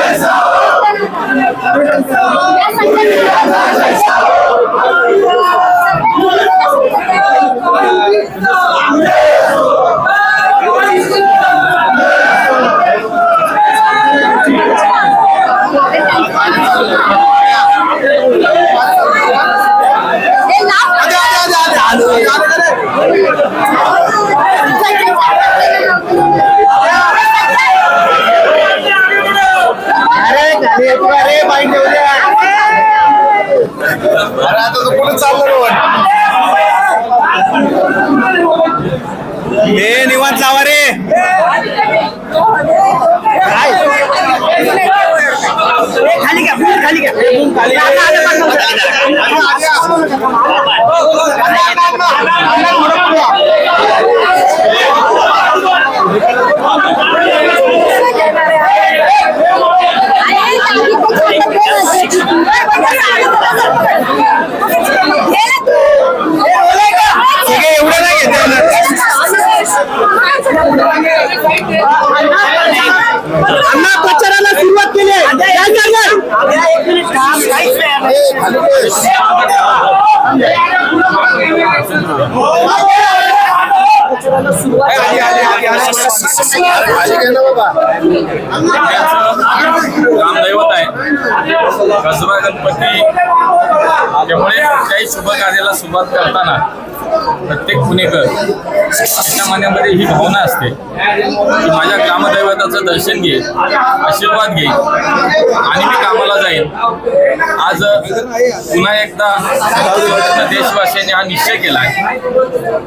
Yes, I will. Yes, I will. हे निवांत लावा रे काय खाली घ्या बूम खाली घ्या बूम खाली रामदैवत आहे कसबा गणपती त्यामुळे कुठल्याही शुभ कार्याला सुरुवात करताना प्रत्येक पुणेकर त्याच्या मनामध्ये ही भावना असते की माझ्या ग्रामदैवताचं दर्शन घे आशीर्वाद घे आणि मी कामाला जाईन. आज पुन्हा एकदा देशवासियांनी हा निश्चय केला आहे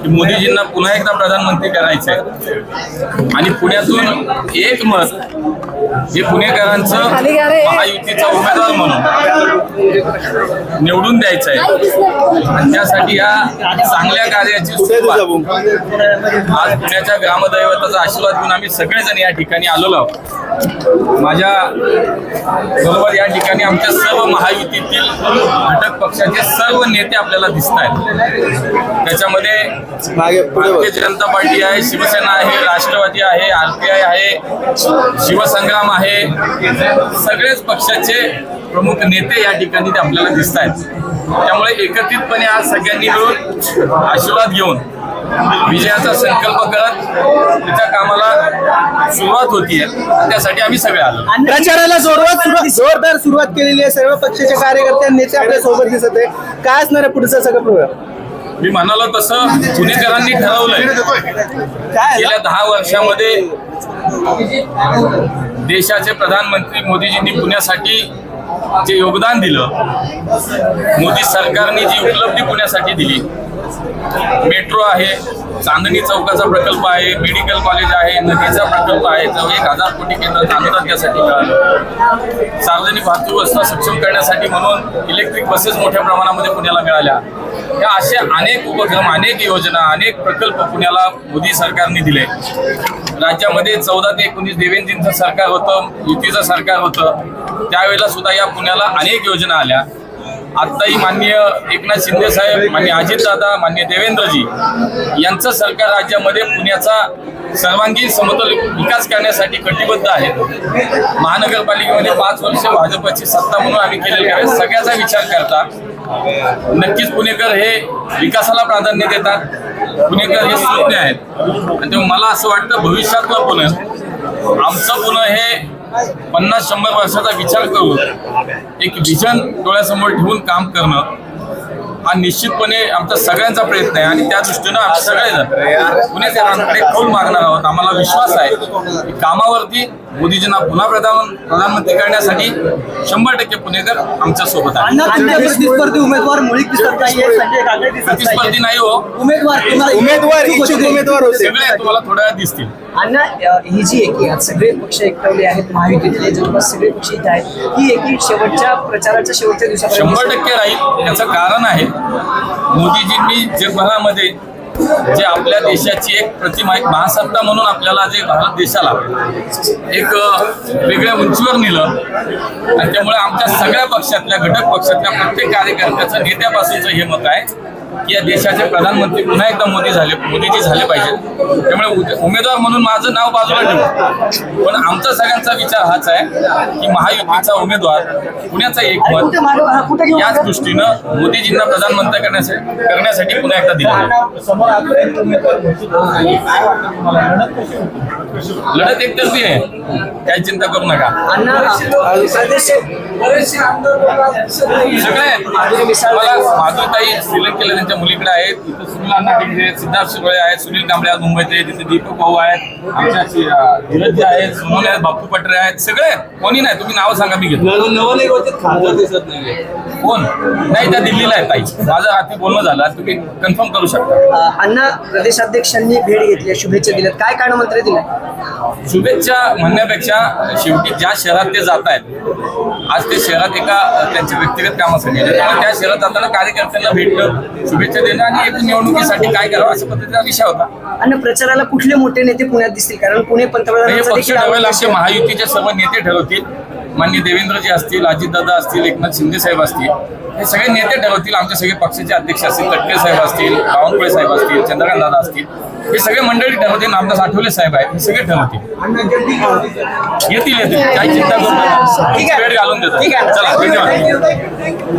की मोदीजींना पुन्हा एकदा प्रधानमंत्री करायचं आहे. आणि पुण्यातून एक मत हे पुणेकरांचं महायुतीचा उमेदवार म्हणून निवडून द्यायचं आहे. आणि त्यासाठी या चांगल्या कार्याची सुरुवात. आज पुण्याच्या ग्रामदैवताचा आशीर्वाद घेऊन आम्ही सगळेजण या ठिकाणी आलेलो आहोत. माझ्या बरोबर या ठिकाणी आमच्या सर्व महायुतीतील घटक पक्षाचे सर्व नेते आपल्याला दिसत आहेत. त्याच्यामध्ये भारतीय जनता पार्टी आहे शिवसेना आहे राष्ट्रवादी आहे आरपीआय आहे शिवसंग्राम आहे. सगळेच पक्षाचे प्रमुख नेते या ठिकाणी ते आपल्याला दिसत आहेत. त्यामुळे एकत्रितपणे आज सगळ्यांनी मिळून आशीर्वाद घेऊन विजयाचा संकल्प करत त्याच्या कामाला सुरुवात होतीये. त्यासाठी आम्ही सगळे आलो. प्रचाराला जोरदार सुरुवात जोरदार सुरुवात केलेली आहे. सर्व पक्षाचे कार्यकर्ते नेते आपल्यासोबत दिसत आहे काय असणार आहे पुढचं सगळं प्रोग्राम मी म्हणालो तसं पुणेकरांनी ठरवलंय. गेल्या दहा वर्षामध्ये देशाचे प्रधानमंत्री मोदीजींनी पुण्यासाठी जे योगदान दिलं मोदी सरकारने जी उपलब्धी पुण्यासाठी दिली. मेट्रो आहे चांदणी चौकाचा प्रकल्प आहे मेडिकल कॉलेज आहे नदीचा प्रकल्प आहे जो एक हजार कोटी केंद्राचं अनुदान त्यासाठी मिळालं. सार्वजनिक वाहतूक व्यवस्था सक्षम करण्यासाठी म्हणून इलेक्ट्रिक बसेस मोठ्या प्रमाणामध्ये पुण्याला मिळाल्या. या असे अनेक उपक्रम अनेक योजना अनेक प्रकल्प पुण्याला मोदी सरकारने दिले. राज्यामध्ये चौदा ते एकोणीस देवेंद्रजींचं सरकार होतं युतीचं सरकार होतं. त्यावेळेला सुद्धा या पुण्याला अनेक योजना आल्या. आत्ताही माननीय एकनाथ शिंदे साहेब मान्य अजितदादा मान्य देवेंद्रजी यांचं सरकार राज्यामध्ये पुण्याचा सर्वांगीण समतोल विकास करण्यासाठी कटिबद्ध आहे. महानगरपालिकेमध्ये पाच वर्ष भाजपची सत्ता म्हणून आम्ही केलेली आहे. सगळ्याचा विचार करता नक्कीच पुणेकर हे विकासाला प्राधान्य देतात. पुणेकर हे सुज्ञ आहेत. आणि तेव्हा मला असं वाटतं भविष्यातलं पुणे आमचं पुणे हे पन्नास शंभर वर्षाचा विचार करून एक विजन डोळ्यासमोर ठेवून काम करणं हा निश्चितपणे आमचा सगळ्यांचा प्रयत्न आहे आणि त्या दृष्टीनं आम्ही सगळेजण पुणेकरांकडे कौल मागणार आहोत. आम्हाला विश्वास आहे की कामावरती मोदीजींना पुन्हा प्रधान प्रधानमंत्री करण्यासाठी शंभर टक्के पुणेकर आमच्यासोबत प्रतिस्पर्धी उमेदवार प्रतिस्पर्धी नाही हो. उमेदवार उमेदवार इच्छुक उमेदवार होते. सगळे तुम्हाला थोड्या वेळात दिसतील. अण्णा ही जी एकी आज सगळे पक्ष एकवले आहेत महायुतीतले जवळपास सगळे पक्ष इथे आहेत ही एकी शेवटच्या प्रचाराच्या शेवटच्या दिवसापर्यंत शंभर टक्के राहील. याचं कारण आहे मोदीजींनी जगभरामध्ये जे आपल्या देशाची एक प्रतिमा एक महासत्ता म्हणून आपल्याला जे भारत देशाला एक वेगळ्या उंचीवर नेलं. आणि त्यामुळे आमच्या सगळ्या पक्षातल्या घटक पक्षातल्या प्रत्येक कार्यकर्त्याचं नेत्यापासूनचं हे मत आहे. की या देशाचे प्रधानमंत्री पुन्हा एकदा मोदी झाले मोदीजी झाले पाहिजेत. त्यामुळे उमेदवार म्हणून माझं नाव बाजूला ठेवू. पण आमचा सगळ्यांचा विचार हाच आहे की महायुतीचा उमेदवार पुण्याचा एक एकमत याच दृष्टीनं मोदीजींना प्रधानमंत्री करण्यासाठी करण्यासाठी पुन्हा एकदा दिलं लढत एकतर्फी आहे. काय चिंता करू नका. सगळे आहेत. माधुरी मला श्रीलंकेला त्यांच्या मुलीकडे आहेत. इथं सुनील आहेत सिद्धार्थ शिरोळे आहेत. सुनील कांबळे आहेत. तिथे दीपक भाऊ आहेत. आमच्या धीरज जे आहेत. सोनोने आहेत. बापू पटरे आहेत. सगळे. कोणी नाही. तुम्ही नाव सांगा मी घेतो. नवनिर्वाचित खासदार दिसत नाही कोण? नाही त्या दिल्लीला आहेत ताई. माझं रात्री बोलणं झालं. तुम्ही कन्फर्म करू शकता. अण्णा प्रदेशाध्यक्षांनी भेट घेतली शुभेच्छा दिल्यात. काय कारण मंत्री दिल्या शुभेच्छा म्हणण्यापेक्षा शेवटी ज्या शहरात ते जात आहेत आज ते शहरात एका त्यांच्या व्यक्तिगत कामासाठी. त्यामुळे त्या शहरात जाताना कार्यकर्त्यांना भेटणं शुभेच्छा देणं आणि एक निवडणुकीसाठी काय करावं अशा पद्धतीचा विषय होता अण्णा प्रचाराला कुठले मोठे नेते पुण्यात दिसतील कारण पुणे शहर. महायुतीचे सर्व नेते ठरवतील माननीय देवेंद्रजी असतील अजितदादा असतील एकनाथ शिंदे साहेब असतील हे सगळे नेते ठरवतील आमचे सगळे पक्षाचे अध्यक्ष असतील तटके साहेब असतील बावनकुळे साहेब असतील चंद्रकांत दादा असतील हे सगळे मंडळी ठरवतील नामदास आठवले साहेब आहेत हे सगळे ठरवतील. येतील येतील. काही चिंता करू नका. ठीक आहे. वेळ घालून देतो. चला धन्यवाद.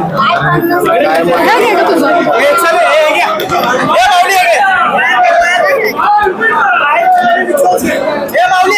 माऊली